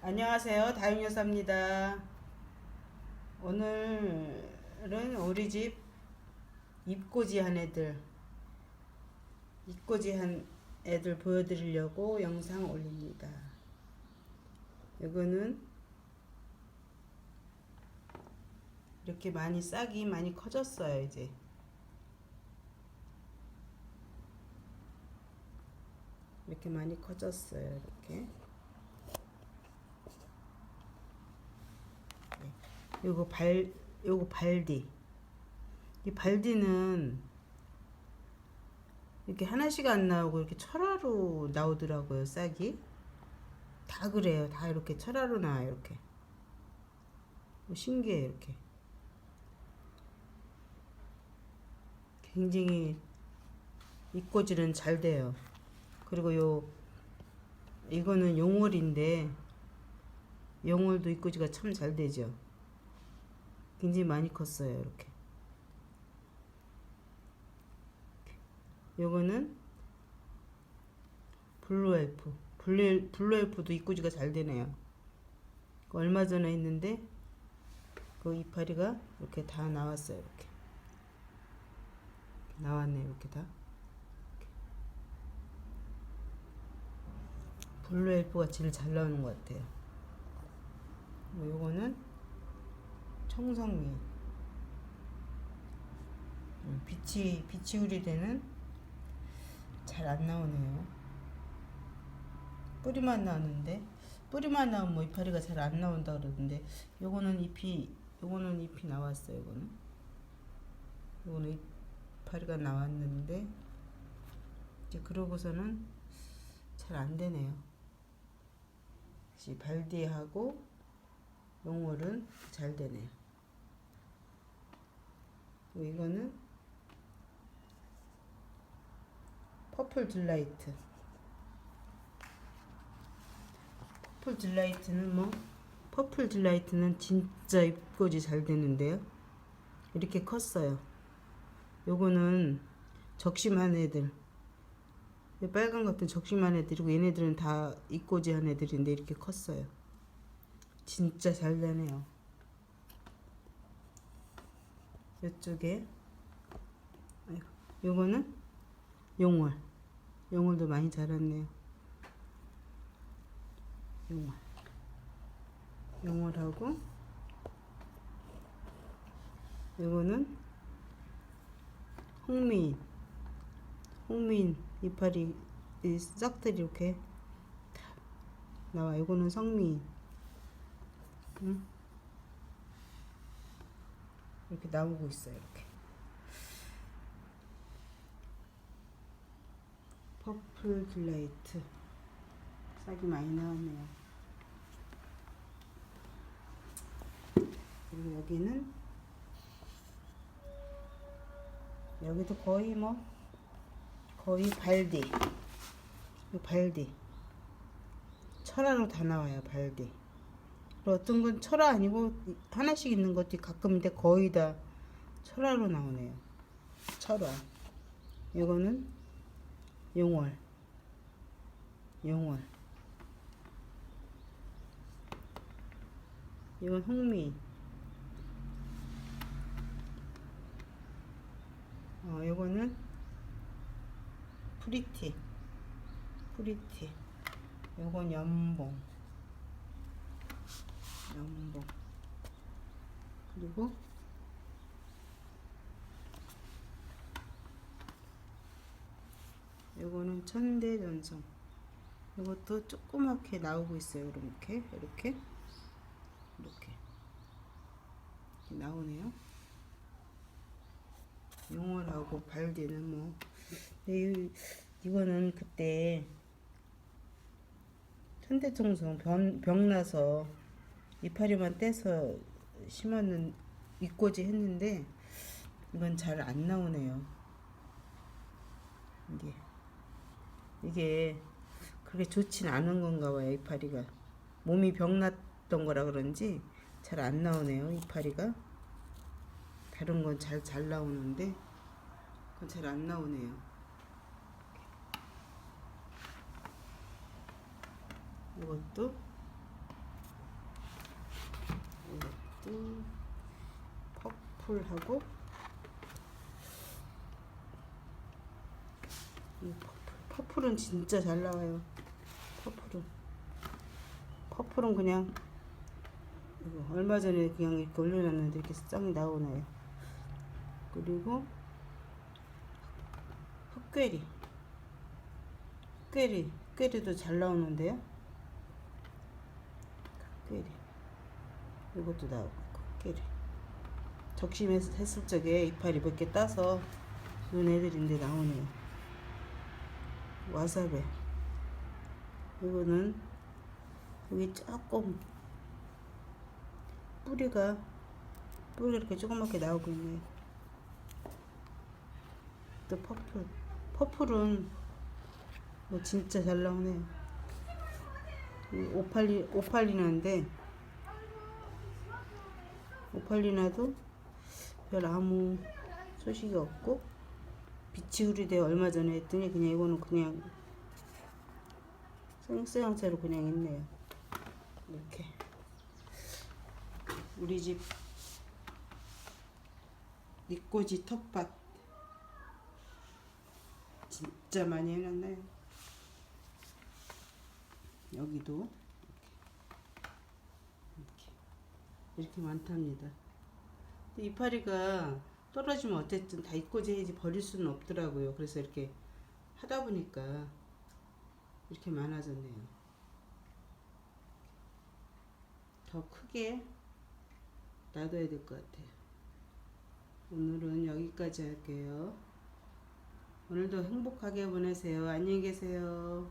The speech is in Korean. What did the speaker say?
안녕하세요. 다윤여사입니다. 오늘은 우리 집 입꼬지 한 애들, 입꼬지 한 애들 보여드리려고 영상 올립니다. 이거는 이렇게 많이 싹이 많이 커졌어요, 이제. 이렇게 많이 커졌어요, 이렇게. 요거 발 요거 발디. 이 발디는 이렇게 하나씩 안 나오고 이렇게 철화로 나오더라고요 싹이. 다 그래요. 다 이렇게 철화로 나와요 이렇게. 뭐 신기해 이렇게. 굉장히 입꼬지는 잘 돼요. 그리고 요 이거는 용월인데 용월도 입꼬지가 참 잘 되죠 굉장히 많이 컸어요 이렇게. 요거는 블루 엘프. 블루, 블루 엘프도 입구지가 잘 되네요. 그 얼마 전에 했는데 그 이파리가 이렇게 다 나왔어요 이렇게. 나왔네 이렇게 다. 이렇게. 블루 엘프가 제일 잘 나오는 것 같아요. 뭐 요거는 청 음, 빛이 빛이 우리 되는 잘 안 나오네요. 뿌리만 나오는데? 뿌리만 나오면 뭐 이파리가 잘 안 나온다 그러던데? 요거는 잎이 요거는 잎이 나왔어요 요거는. 요거는 이파리가 나왔는데 이제 그러고서는 잘 안 되네요. 발디하고 용월은 잘 되네요 이거는 퍼플 딜라이트. 퍼플 딜라이트는 뭐? 퍼플 딜라이트는 진짜 입꼬지 잘 되는데요? 이렇게 컸어요. 요거는 적심한 애들. 빨간 것들 적심한 애들이고 얘네들은 다 입꼬지 한 애들인데 이렇게 컸어요. 진짜 잘 되네요 이쪽에. 요거는 용월. 용월도 많이 자랐네요. 용월. 용월하고 요거는 홍미인. 홍미인 이파리 이 싹들이 이렇게 나와 요거는 성미인. 응? 이렇게 나오고 있어요. 이렇게. 퍼플 딜라이트 싹이 많이 나왔네요. 그리고 여기는 여기도 거의 뭐 거의 발디 이 발디 철화로 다 나와요 발디 어떤 건 철화 아니고 하나씩 있는 것도 가끔인데 거의 다 철화로 나오네요. 철화. 이거는 용월. 용월. 이건 홍미. 어, 이거는 프리티. 프리티. 이건 연봉. 연봉 그리고 요거는 천대전성. 이것도 조그맣게 나오고 있어요. 이렇게 이렇게 이렇게. 나오네요. 용월하고 발디는 뭐. 이, 이거는 그때 천대청성 병, 병 나서 이파리만 떼서 심었는 입꼬지 했는데 이건 잘 안 나오네요. 이게 이게 그렇게 좋진 않은 건가 봐요 이파리가 몸이 병났던 거라 그런지 잘 안 나오네요 이파리가 다른 건 잘 잘 나오는데 그건 잘 안 나오네요. 이것도 퍼플 하고 퍼플 하고 이 퍼플. 퍼플은 진짜 잘 나와요. 퍼플은 퍼플은 그냥 얼마 전에 그냥 이렇게 올려놨는데 이렇게 싹 나오네요. 그리고 흑괴리 흑괴리 흑괴리도 잘 나오는데요. 흑괴리 이것도 나오고 흑괴리 적심했을 했을 적에 이파리 몇 개 따서 눈 애들인데 나오네요. 와사베 이거는 여기 조금 뿌리가 뿌리가 이렇게 조그맣게 나오고 있네요. 또 퍼플 퍼플은 뭐 진짜 잘 나오네요. 이 오팔리 오팔리나인데 오팔리나도 별 아무 소식이 없고 빛이 우리대 얼마 전에 했더니 그냥 이거는 그냥 생생한 채로 그냥 있네요. 이렇게 우리 집 니꼬지 텃밭 진짜 많이 해놨나요? 여기도 이렇게 이렇게 많답니다. 이파리가 떨어지면 어쨌든 다 해야지 버릴 수는 없더라고요. 그래서 이렇게 하다 보니까 이렇게 많아졌네요. 더 크게 놔둬야 될 것 같아요. 오늘은 여기까지 할게요. 오늘도 행복하게 보내세요. 안녕히 계세요.